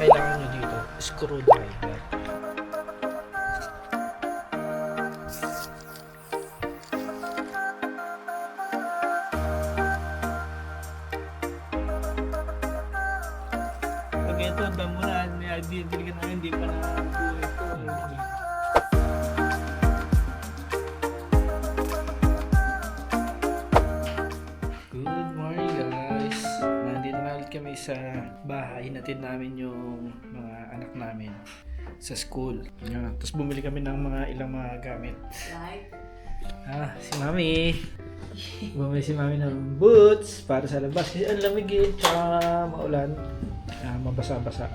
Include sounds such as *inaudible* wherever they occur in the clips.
kailangan nyo dito, screwdriver. Pag ito, na, may idea ka na hindi pa nakabuhay ito. Kami sa bahay. Natid namin sa school. Yan. Tapos bumili kami ng mga ilang mga gamit. Like, Ah, si Mami. Bumili si Mami ng boots para sa labas. Kasi ang lamig eh. Tsaka maulan. Ah, mabasa-basa.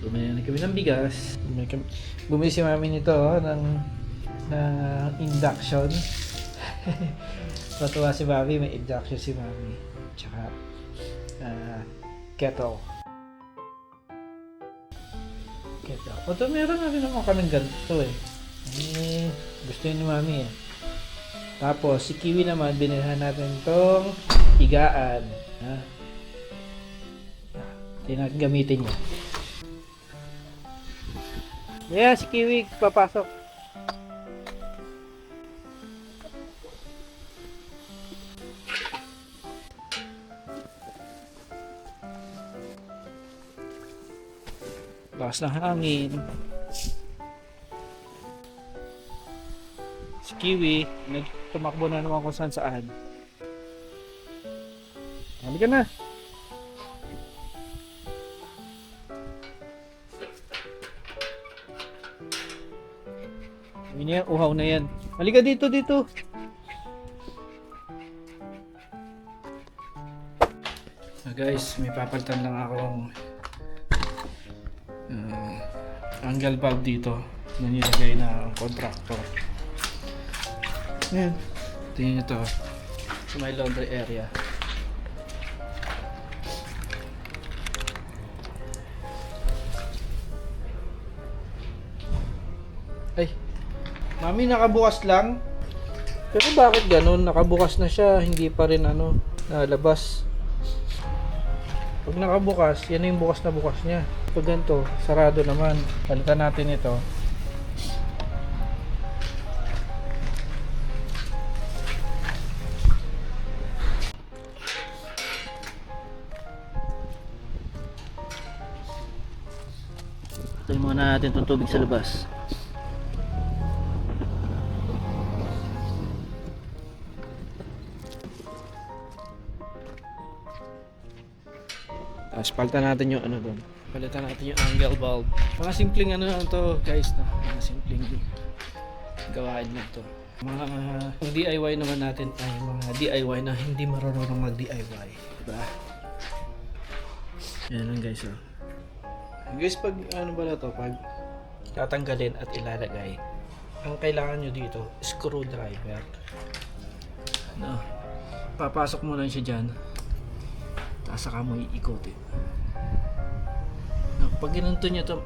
Bumili na kami ng bigas. Bumili, kami, bumili si Mami nito oh, ng, ng induction. *laughs* Matuwa si Mami. May induction si Mami. Tsaka ah, kettle. Kettle. O to meron na rin naman kaming ganito eh. Eh, gusto yun ni Mami eh. Tapos, si Kiwi naman, binilhan natin tong higaan. Ha? Tingnan natin gamitin niya. Yeah, si Kiwi, papasok. Lakas ng hangin. Si Kiwi, nagtumakbo na naman kung saan saan. Halika na. Yun yan, uhaw na yan. Halika dito, dito. So guys, may papalitan lang akong uh, angle valve dito na nilagay na contractor. Ayan. Tingnan nyo to. Sa may laundry area. Ay. Mami, nakabukas lang. Pero bakit ganun? Nakabukas na siya. Hindi pa rin ano, nalabas. Pag nakabukas, yan yung bukas na bukas niya. Pag ganito, sarado naman. Palitan natin ito. Tayo muna natin itong tubig sa labas. Palitan natin yung ano doon. Palitan natin yung angle bulb. Mga simpleng ano lang to guys. No? Mga simpleng gawain lang to. Mga uh, DIY naman natin ay mga DIY na hindi marunong mag-DIY. Diba? Yan lang guys oh. Guys, pag ano ba na to, pag tatanggalin at ilalagay, ang kailangan nyo dito, screwdriver. No. Papasok mo lang siya dyan. Tapos saka mo iikotin. Pag ginanto nyo to,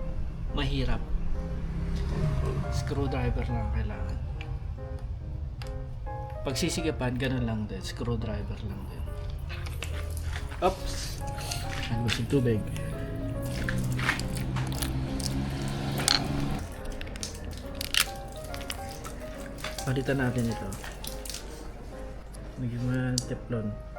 mahirap. Screwdriver lang ang kailangan. Pag sisigapan, ganun lang din. Screwdriver lang din. Oops! Nagwas yung tubig. Palitan natin ito. Nagyan mo ng teflon.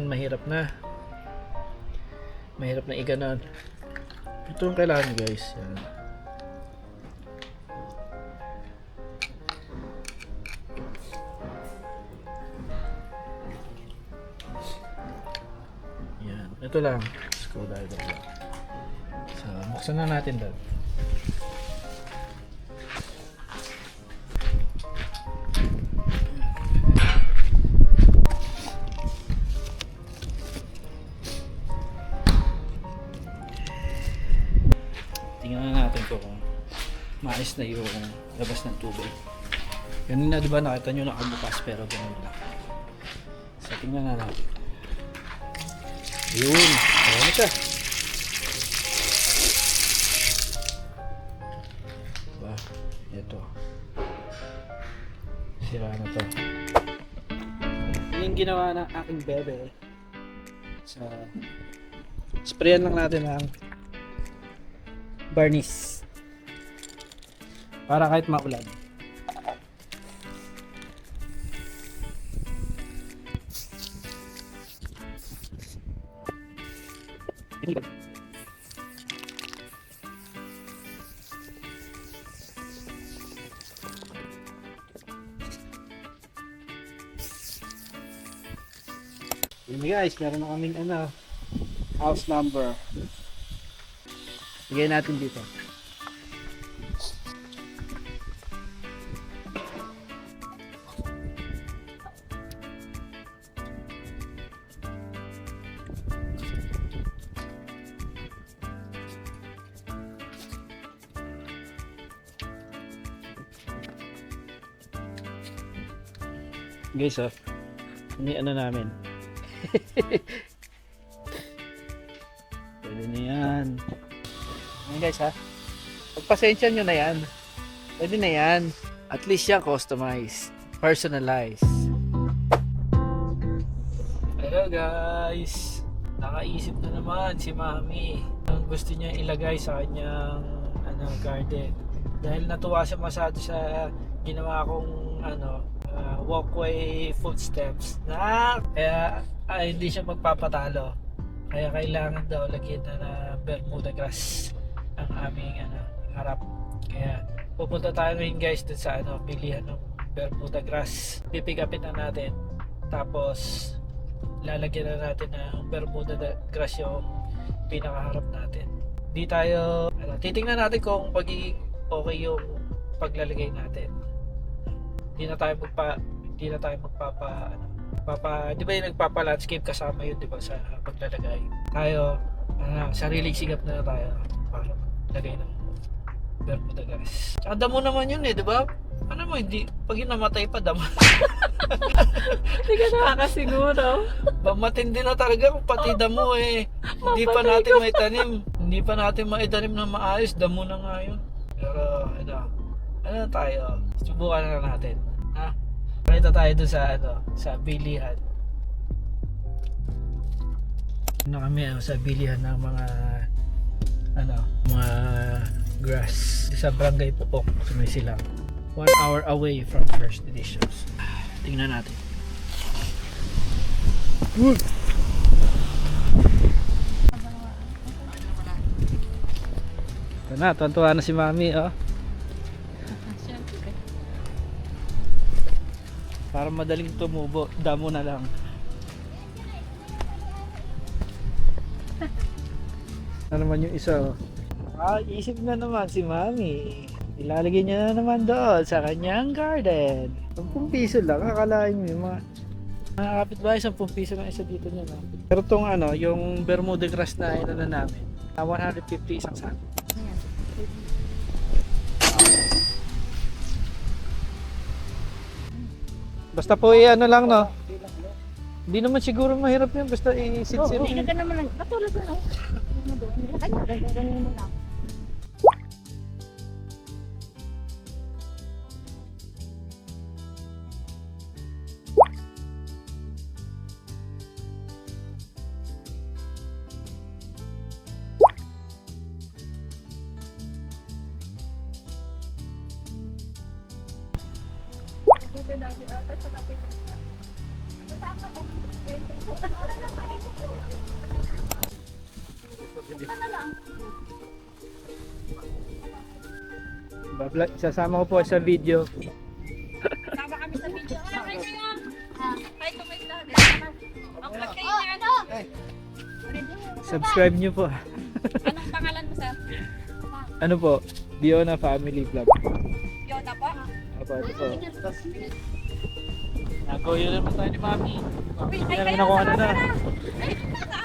Diba yan, mahirap na. Mahirap na iganon. Ito ang kailangan guys. Yan. Yan. Ito lang. Screwdriver lang. So, buksan na natin doon. Na yung labas ng tubig. Ganun na, di ba, nakita nyo nakabukas pero ganun lang. So, tingnan na natin. Yun. Ayan na siya. Diba? Ito. Sira na to. Yun yung ginawa ng aking bebe. Sa sprayan lang natin ng varnish. Para kahit maulan. Yun guys, meron na kaming ano, house number. Bigay natin dito. Guys, oh. Ini ano namin. Pwede na yan. Ayan guys ha. Pagpasensya nyo na yan. Pwede na yan. At least yan customized. Personalized. Hello guys. Nakaisip na naman si Mami. Ang gusto niya ilagay sa kanyang ano, garden. Dahil natuwa siya masyado sa ginawa kong ano, walkway footsteps na kaya ay, hindi siya magpapatalo. Kaya kailangan daw lagyan na na Bermuda grass ang aming ano, harap. Kaya pupunta tayo ngayon guys dun sa ano, bilihan ng Bermuda grass. Pipikapin na natin. Tapos lalagyan na natin ng Bermuda da- grass yung pinakaharap natin. Di tayo ano, titingnan natin kung pagiging okay yung paglalagay natin. Hindi na tayo magpa hindi na tayo magpapa ano, papa di ba yung nagpapa landscape kasama yun di ba sa paglalagay? Tayo ano, sariling sigap na tayo para lagay ng Bermuda guys tsaka damo naman yun eh di ba? Ano mo hindi pag yun namatay pa damo. Hindi ka nakakasiguro. *laughs* ba matindi na talaga kung pati damo eh. Hindi pa natin may tanim hindi pa natin maitanim na maayos. Damo na nga yun. Pero ano ano tayo? Subukan na natin Pakita tayo doon sa ano sa bilihan. Ano kami ano, sa bilihan ng mga ano mga grass. Sa barangay Pupok sa may silang. One hour away from first editions. Tingnan natin. Ito na, tuwan na si Mami, oh. Para madaling tumubo, damo na lang. *laughs* Ano naman yung isa, oh. Ah, isip na naman si Mami. Ilalagay niya na naman doon sa kanyang garden. 10 piso lang, akalain mo yung mga mga kapitbahay, 10 piso lang isa dito niya. No? Pero tong ano, yung Bermuda grass na ino na namin, ah, 150 isang sako. Basta po i ano lang no. Hindi naman siguro mahirap yun basta i-sit-sit. Hindi ka naman lang. Katulad na. Doon? Kanya, ganyan mo lang. Babla, sasama ko po sa video. Sama kami sa video. Wala kayo ngayon. Hi, tumayo lang. Ang vlog kayo na ano? Subscribe nyo po. Anong pangalan mo, sir? Ano po? Diona Family Vlog. Yoda po? Apa, ito po. Nagoyo naman tayo ni Mami. Uy, ay kayo ano na.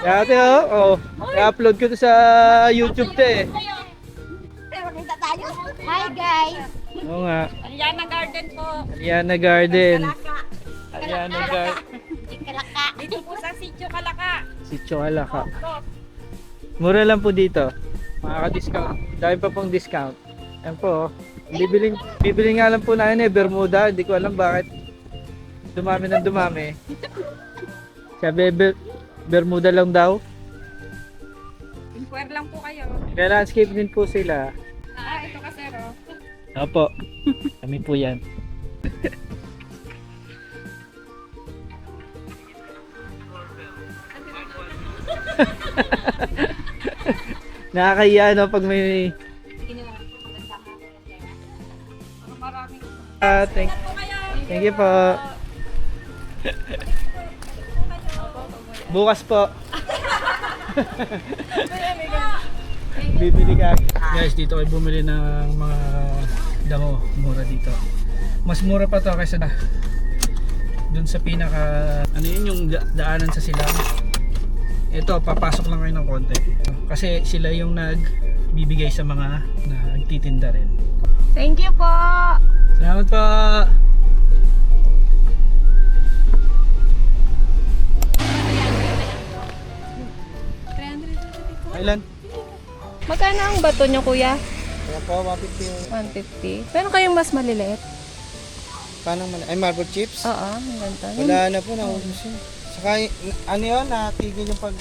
Kaya ate oh, oh. I-upload ko to sa YouTube te. Eh, huwag yung tata Hi guys! Oo nga. Aliana Garden po. Aliana Garden. Aliana Garden. Ikalaka! Dito po sa Sitio Kalaka. Si Choalaka. Mura lang po dito. Makaka-discount. Dahil pa pong discount. Yan po. oh. Bibiling, bibiling nga lang po na yun eh, Bermuda. Hindi ko alam bakit dumami ng dumami. Sabi, ber- Bermuda lang daw. Inquire lang po kayo. Nag-landscape din po sila. Ah, ito kasi ro. Opo. Kami po yan. *laughs* Nakakahiya no pag may Maraming. ah, thank, Po kayo. thank you po. Bukas po. Bibili ka. Guys, dito kayo bumili ng mga damo. Mura dito. Mas mura pa to kaysa na dun sa pinaka ano yun yung da- daanan sa silang. Ito, papasok lang kayo ng konti. Kasi sila yung nagbibigay sa mga nagtitinda rin. Thank you po. Salamat po! Kailan? Magkano ang bato nyo, kuya? Kaya po, 150 yung 150. Pero kayong mas maliliit? paano man. Ay, marble chips? Oo, ang ganda. Yung- Wala na po, naubos yun. Saka, ano yun, natigil yung pag,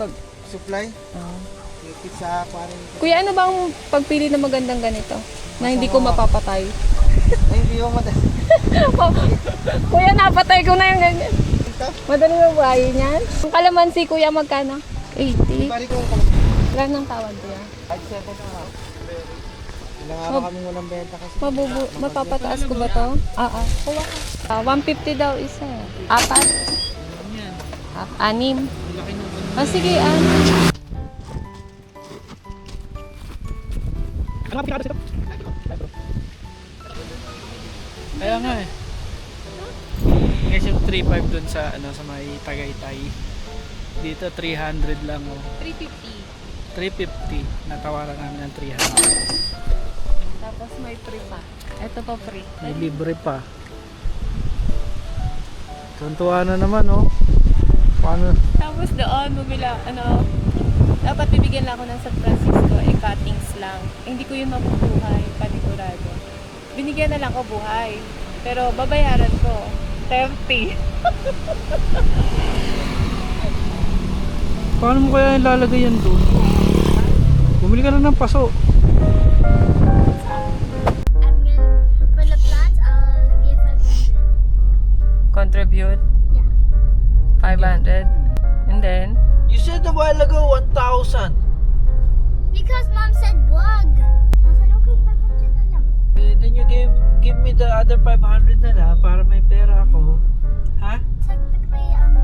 pag supply. Oo. Yung pizza, paano. Kuya, ano bang pagpili na magandang ganito? Na hindi ko mapapatay. Ay, hindi ko madali. *laughs* kuya, napatay ko na yung ganyan. Madali mo buhayin yan? Ang kalamansi, kuya, magkano? 80. Pari ko, Wala nang tawad, kuya. kahit 7 na. Ilang araw kami walang benta kasi. Mabubu mapapataas ko ba to? Ah, ah. Kuha ka. Ah, 150 daw isa. eh. Apat. Ah, anim. Ah, sige, anim. Ano pinaka dito? Kaya nga eh. Guys, yung 3.5 dun sa ano sa may Tagaytay. Dito 300 lang oh. 350. 350. Natawaran namin ng 300. Tapos may free pa. Ito pa free. May libre pa. Tuntua na naman oh. Paano? Tapos doon, bumila, ano, dapat bibigyan lang ako ng San Francisco, eh, cuttings lang. Eh, hindi ko yun mabubuhay, panigurado. Binigyan na lang ko buhay. Pero babayaran ko, 30. Paano mo kaya ilalagay yan doon? Bumili ka lang ng paso. I'm gonna, for the plants, I'll give 500. Contribute? Yeah. 500. And then, You said a while ago 1,000. Because mom said wag. I said, okay, 500 na lang. Eh, Then you give give me the other 500 na lang para may pera ako. Ha? Technically, um,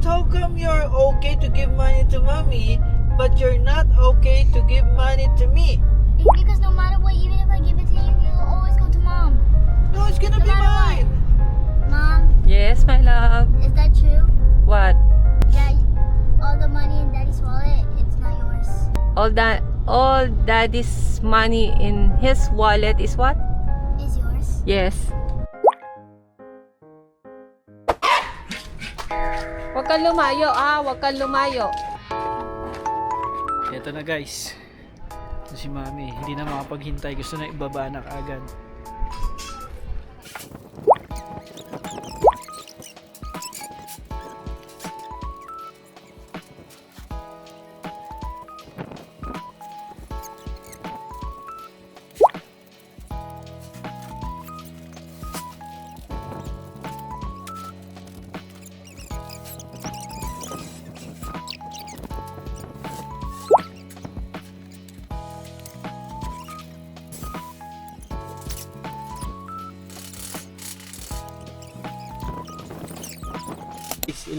But how come you're okay to give money to mommy, but you're not okay to give money to me? It's because no matter what, even if I give it to you, you'll always go to mom. No, it's gonna No be matter what. mine. Mom, yes, my love. is that true? What? That all the money in daddy's wallet, it's not yours. All that, all daddy's money in his wallet is what? Is yours? Yes. Kang lumayo, ah. Huwag kang lumayo. Ito na guys. Si mami. Hindi na makapaghintay. Gusto na ibaba na kaagad.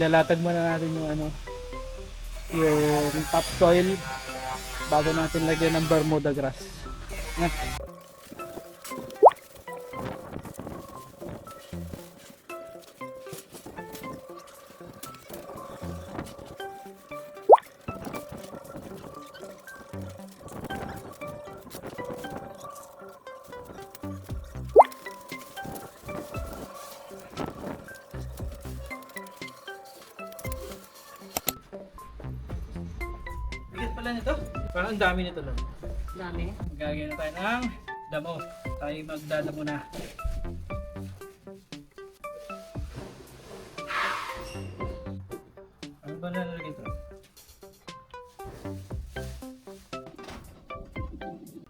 Ilalatag muna natin yung ano yung topsoil bago natin lagyan ng Bermuda grass. Na. Pala nito. Parang ang dami nito lang. Dami. Gagawin na tayo ng damo. Tayo magdadamo na. Ano ba nalalagay ito?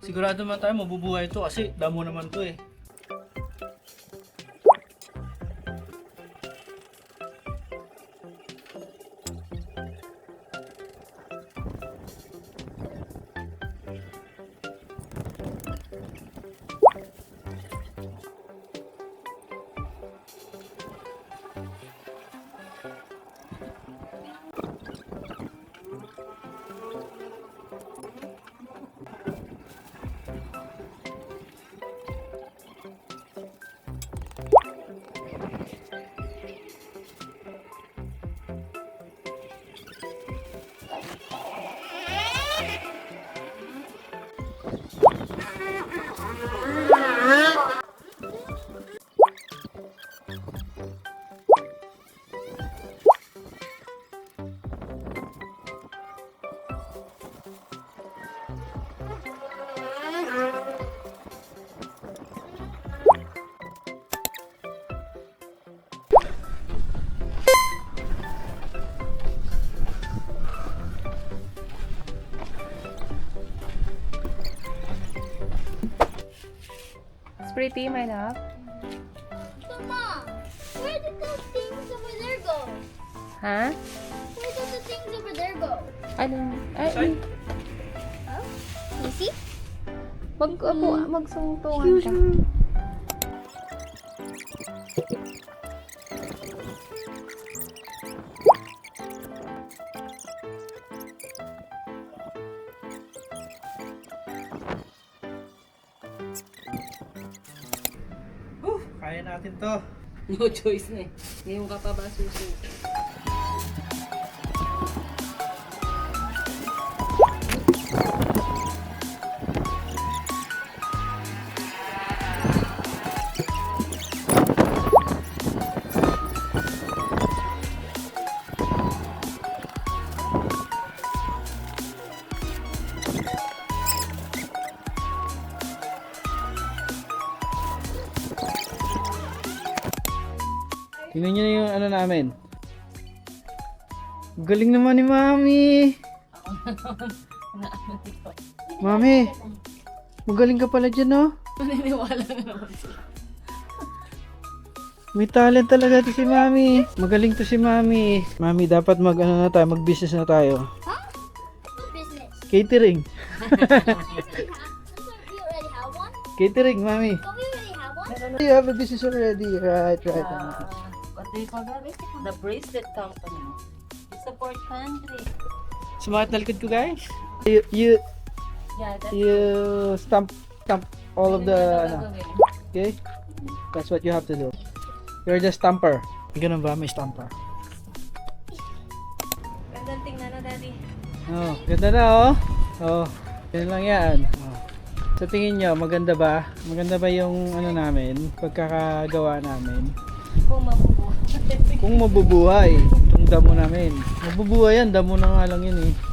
Sigurado naman tayo mabubuhay ito kasi damo naman to eh. Pretty, my love. Mom, where did those things over there go? Ha? Where did the things over there go? Ano? Ay, Ay. Oh, you see? mag, ako, magsungtungan ka. No choice na eh. Ngayon ka pa ba susi? Galing naman ni Mami. Mami, magaling ka pala dyan, no? Naniniwala na naman. May talent talaga to si Mami. Magaling to si Mami. Mami, dapat mag ano na tayo, mag-business na tayo. Huh? What business? Catering. *laughs* Catering, Mami. Don't we already have one? You have a business already. Right, right. Uh, what do you call that? The bracelet company. We support country. Smart na likod ko, guys. You, you, Yeah, you stamp, stamp all of the, ano, okay? That's what you have to do. You're the stamper. Ganun ba? May stamper. Gandang tingnan na, Daddy. Oh, ganda na oh. Oh, yun lang yan. Oh. Sa tingin nyo, maganda ba? Maganda ba yung ano namin, pagkakagawa namin? Kung mabubuhay. Kung mabubuhay, itong *laughs* damo namin. Mabubuhay yan, damo na nga lang yun eh.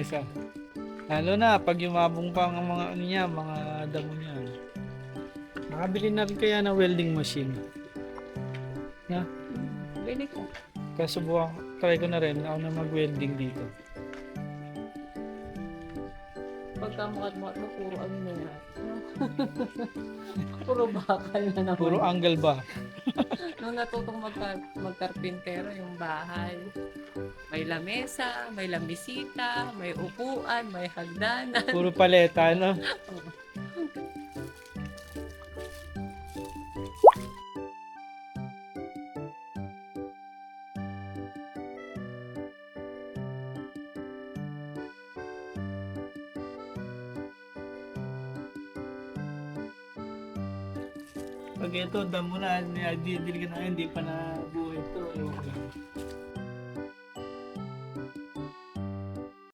Kaysa, lalo na pag yumabong pa ang mga ano niya, mga damo niya. Makabili na rin kaya ng welding machine. Na? Pwede ko. Kaya subukan, try ko na rin ako na mag-welding dito. pagka mukat-mukat mo, puro ano na yan. *laughs* puro bakal na naman. Puro angle ba? *laughs* Nung natutong magka, magkarpintero yung bahay, may lamesa, may lamisita, may upuan, may hagdanan. Puro paleta, no? *laughs* ito, damo na, may idea, diligan na, hindi pa na buhay ito.